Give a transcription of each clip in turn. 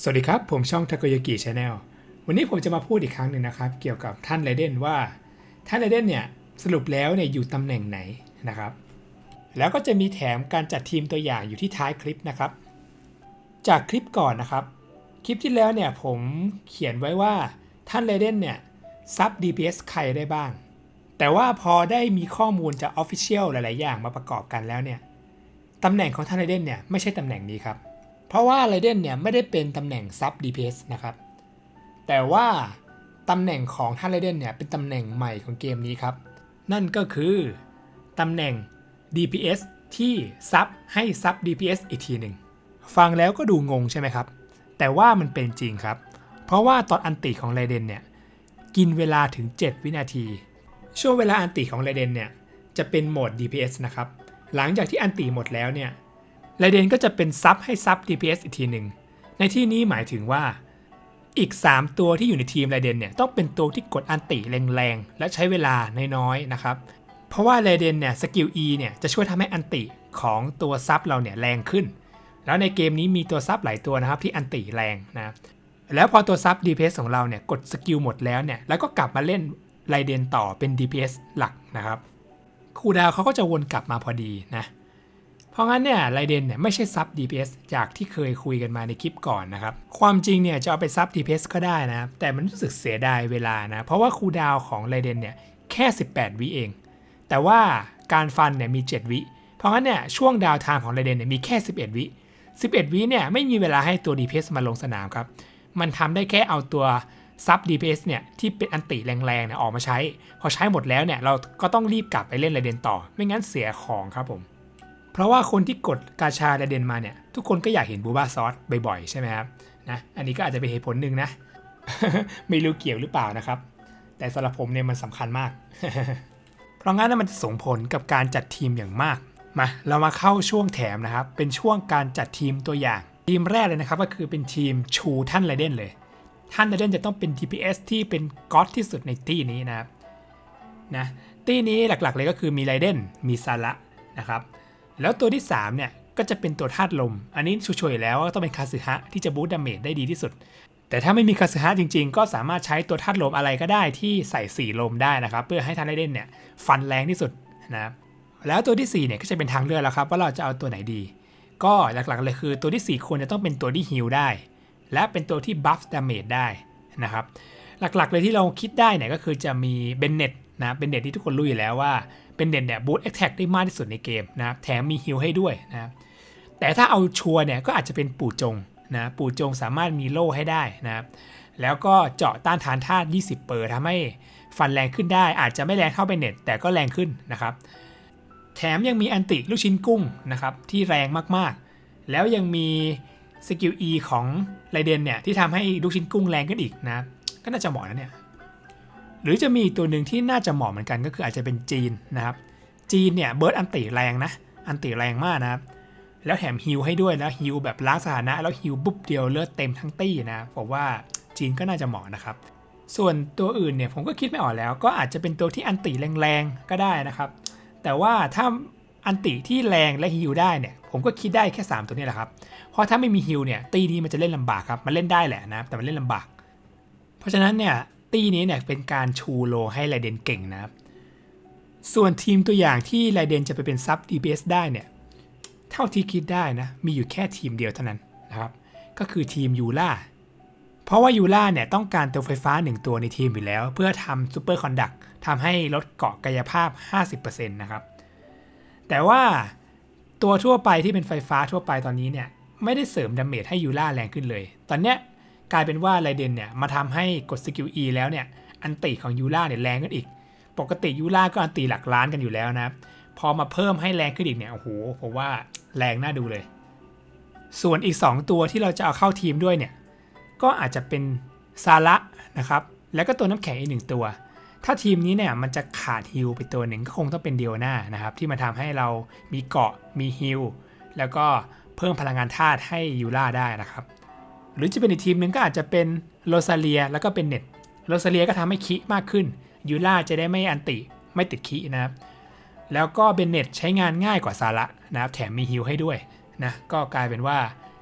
สวัสดีครับ ผมช่อง t a k o y a k i Channel วันนี้ผมจะมาพูดอีกครั้งหนึ่งนะครับ เกี่ยวกับท่านไรเดนว่าท่านไรเดนเนี่ยสรุปแล้วเนี่ยอยู่ตำแหน่งไหนนะครับ แล้วก็จะมีแถมการจัดทีมตัวอย่างอยู่ที่ท้ายคลิปนะครับ จากคลิปก่อนนะครับ คลิปที่แล้วเนี่ยผมเขียนไว้ว่าท่านไรเดนเนี่ยซับ DPS ใครได้บ้าง แต่ว่าพอได้มีข้อมูลจาก Official หลาย ๆ อย่างมาประกอบกันแล้วเนี่ยตำแหน่งของท่านไรเดนเนี่ยไม่ใช่ตำแหน่งนี้ครับ เพราะว่าไรเดนเนี่ยไม่ได้เป็นตำแหน่งซับ DPS นะครับ แต่ว่าตำแหน่งของท่านไรเดนเนี่ยเป็นตำแหน่งใหม่ของเกมนี้ครับ นั่นก็คือตำแหน่ง DPS ที่ซับให้ซับ DPS อีกทีหนึ่งฟังแล้วก็ดูงงใช่ไหมครับ แต่ว่ามันเป็นจริงครับ เพราะว่าตอนอันติของไรเดนเนี่ยกินเวลาถึง 7 วินาที ช่วงเวลาอันติของไรเดนเนี่ยจะเป็นโหมด DPS นะครับ หลังจากที่อันติหมดแล้วเนี่ย ไรเดนก็จะเป็นซับให้ซับ DPS อีกทีหนึ่ง ในที่นี้หมายถึงว่า อีก 3 ตัวที่อยู่ในทีมไรเดนเนี่ยต้องเป็นตัวที่กดอันติแรงๆ และใช้เวลาน้อยๆนะครับ เพราะว่าไรเดนเนี่ยสกิล E เนี่ยจะช่วยทำให้อันติของตัวซับเราเนี่ยแรงขึ้น แล้วในเกมนี้มีตัวซับหลายตัวนะครับที่อันติแรงนะแล้วพอตัวซับ DPS ของเราเนี่ยกดสกิลหมดแล้วเนี่ยแล้วก็กลับมาเล่นไรเดนต่อเป็น DPS หลักนะครับคูดาวเขาก็จะวนกลับมาพอดีนะ เพราะงั้นเนี่ยไรเดนเนี่ยไม่ใช่ซับ DPS จากที่เคยคุยกันมาในคลิปก่อนนะครับ ความจริงเนี่ยจะเอาไปซับ DPS ก็ได้นะ แต่มันรู้สึกเสียดายเวลานะ เพราะว่าคูดาวของไรเดนเนี่ยแค่ 18 วิเอง แต่ว่าการฟันเนี่ยมี 7 วิ เพราะงั้นเนี่ยช่วงดาวไทม์ของไรเดนเนี่ยมีแค่ 11 วิ 11 วิเนี่ยไม่มีเวลาให้ตัว DPS มาลงสนามครับ มันทำได้แค่เอาตัวซับ DPS เนี่ยที่เป็นอันติแรงๆเนี่ยออกมาใช้ พอใช้หมดแล้วเนี่ยเราก็ต้องรีบกลับไปเล่นไรเดนต่อ ไม่งั้นเสียของครับผม เพราะว่าคนที่กดกาชาไรเดนมาเนี่ย ทุกคนก็อยากเห็นบูบาซอสบ่อยๆ ใช่ไหมครับนะอันนี้ก็อาจจะเป็นเหตุผลหนึ่งนะ ไม่รู้เกี่ยวหรือเปล่านะครับ แต่สำหรับผมเนี่ยมันสำคัญมาก เพราะงั้นมันจะส่งผลกับการจัดทีมอย่างมากมาเรามาเข้าช่วงแถมนะครับ เป็นช่วงการจัดทีมตัวอย่าง ทีมแรกเลยนะครับก็คือเป็นทีมชูท่านไรเดนเลย ท่านไรเดนจะต้องเป็น DPS ที่เป็นก๊อตที่สุดในตี้นี้นะครับนะตี้นี้หลักๆเลยก็คือมีไรเดนมีซาระนะครับ แล้วตัวที่ 3 เนี่ย ก็จะเป็นตัวธาตุลม อันนี้ช่วยๆแล้วก็ต้องเป็นคาสึฮะที่จะบูสต์ดาเมจได้ดีที่สุด แต่ถ้าไม่มีคาสึฮะจริง ๆ ก็สามารถใช้ตัวธาตุลมอะไรก็ได้ที่ใส่สีลมได้นะครับ เพื่อให้ท่านได้เล่นเนี่ยฟันแรงที่สุดนะครับแล้วตัวที่4เนี่ยก็จะเป็นทางเลือกแล้วครับว่าเราจะเอาตัวไหนดี ก็หลักๆเลยคือตัวที่ 4 ควรจะต้องเป็นตัวที่ฮิลได้ และเป็นตัวที่บัฟดาเมจได้นะครับหลักๆเลยที่เราคิดได้เนี่ยก็คือจะมีเบนเน็ตนะเบนเน็ตที่ทุกคนรู้อยู่แล้วว่า เป็นเน็ตเนี่ยบูตแอคแท็กได้มากที่สุดในเกมนะครับแถมมีฮิลให้ด้วยนะครับแต่ถ้าเอาชัวร์เนี่ยก็อาจจะเป็นปู่จงนะปู่จงสามารถมีโล่ให้ได้นะครับแล้วก็เจาะต้านทานธาตุ 20 เปอร์ทำให้ฟันแรงขึ้นได้ อาจจะไม่แรงเท่าเบเน็ตแต่ก็แรงขึ้นนะครับ แถมยังมีอันติลูกชิ้นกุ้งนะครับที่แรงมากๆ แล้วยังมีสกิล E ของไรเดนเนี่ยที่ทำให้ลูกชิ้นกุ้งแรงขึ้นอีกนะ ก็น่าจะเหมาะนะเนี่ย หรือจะมีตัวหนึ่งที่น่าจะเหมาะเหมือนกันก็คืออาจจะเป็นจีนนะครับ จีนเนี่ยเบิร์ดอันติแรงนะ อันติแรงมากนะครับ แล้วแถมฮิลให้ด้วยแล้วฮิลแบบล้างสถานะ แล้วฮิลปุ๊บเดียวเลือดเต็มทั้งตี้นะผมว่าจีนก็น่าจะเหมาะนะครับ ส่วนตัวอื่นเนี่ยผมก็คิดไม่ออกแล้ว ก็อาจจะเป็นตัวที่อันติแรงๆก็ได้นะครับ แต่ว่าถ้าอันติที่แรงและฮิลได้เนี่ยผมก็คิดได้แค่ 3 ตัวนี้แหละครับ เพราะถ้าไม่มีฮิลเนี่ยตีนี้มันจะเล่นลำบากครับ มันเล่นได้แหละนะ แต่มันเล่นลำบาก เพราะฉะนั้นเนี่ย ตีนี้เนี่ยเป็นการชูโลให้ไรเดนเก่งนะครับ ส่วนทีมตัวอย่างที่ไรเดนจะไปเป็นซับ DPS ได้เนี่ย เท่าที่คิดได้นะ มีอยู่แค่ทีมเดียวเท่านั้นนะครับ ก็คือทีมยูล่า เพราะว่ายูล่าเนี่ยต้องการตัวไฟฟ้า 1 ตัวในทีมอยู่แล้ว เพื่อทำซูเปอร์คอนดักทำให้ลดเกาะกายภาพ 50%นะครับ แต่ว่าตัวทั่วไปที่เป็นไฟฟ้าทั่วไปตอนนี้เนี่ยไม่ได้เสริมดาเมจให้ยูล่าแรงขึ้นเลย ตอนเนี้ย กลายเป็นว่าไรเดนเนี่ยมาทำให้กดสกิล E แล้วเนี่ยอันติของยูล่าเนี่ยแรงขึ้นอีก ปกติยูล่าก็อันติหลักล้านกันอยู่แล้วนะพอมาเพิ่มให้แรงขึ้นอีกเนี่ยโอ้โหผมว่าแรงน่าดูเลย ส่วนอีก 2 ตัวที่เราจะเอาเข้าทีมด้วยเนี่ยก็อาจจะเป็นซาระนะครับแล้วก็ตัวน้ำแข็งอีกหนึ่งตัว ถ้าทีมนี้เนี่ยมันจะขาดฮิลไปตัวหนึ่งก็คงต้องเป็นเดียวหน้านะครับที่มาทำให้เรามีเกาะมีฮิลแล้วก็เพิ่มพลังงานธาตุให้ยูล่าได้นะครับ หรือจะเป็นอีกทีมหนึ่งก็อาจจะเป็นโรซาเลียแล้วก็เป็นเน็ตโรซาเลียก็ทำให้คิมากขึ้นยูล่าจะได้ไม่อันติไม่ติดคินะครับ แล้วก็เบนเน็ตใช้งานง่ายกว่าซาระนะครับแถมมีฮิลให้ด้วยนะก็กลายเป็นว่า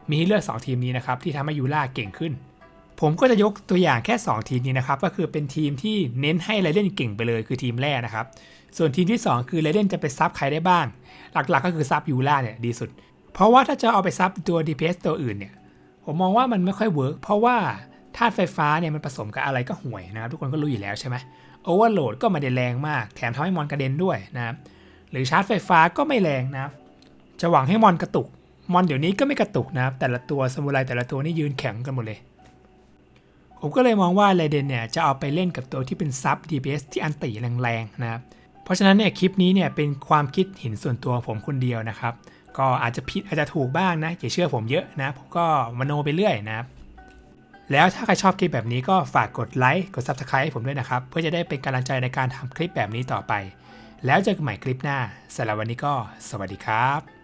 มีให้เลือก 2 ทีมนี้นะครับที่ทำให้ยูล่าเก่งขึ้น ผมก็จะยกตัวอย่างแค่ 2 ทีมนี้นะครับ ก็คือเป็นทีมที่เน้นให้ไรเดนเก่งไปเลยคือทีมแรกนะครับ ส่วนทีมที่ 2 คือไรเดนจะไปซับใครได้บ้าง หลักๆ ก็คือซับยูล่าเนี่ยดีสุด เพราะว่าถ้าจะเอาไปซับตัว DPS ตัวอื่นเนี่ย ผมมองว่ามันไม่ค่อยเวิร์กเพราะว่าธาตุไฟฟ้าเนี่ยมันผสมกับอะไรก็ห่วยนะครับ ทุกคนก็รู้อยู่แล้วใช่ไหมโอเวอร์โหลดก็ไม่ได้แรงมาก แถมทำให้มอนกระเด็นด้วยนะครับ หรือชาร์จไฟฟ้าก็ไม่แรงนะครับ จะหวังให้มอนกระตุก มอนเดี๋ยวนี้ก็ไม่กระตุกนะครับ แต่ละตัวสมุไรแต่ละตัวนี่ยืนแข็งกันหมดเลย ผมก็เลยมองว่าไรเดนเนี่ยจะเอาไปเล่นกับตัวที่เป็นซับ DPS ที่อันติแรงๆนะครับ เพราะฉะนั้นเนี่ยคลิปนี้เนี่ยเป็นความคิดเห็นส่วนตัวผมคนเดียวนะครับ ก็อาจจะผิดอาจจะถูกบ้างนะอย่าเชื่อผมเยอะนะ ผมก็มโนไปเรื่อยนะครับ แล้วถ้าใครชอบคลิปแบบนี้ก็ฝากกดไลค์กด Subscribe ให้ผมด้วยนะครับ เพื่อจะได้เป็นกำลังใจในการทำคลิปแบบนี้ต่อไป แล้วเจอกันใหม่คลิปหน้าสำหรับวันนี้ก็ สวัสดีครับ